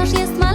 wciąż jest ma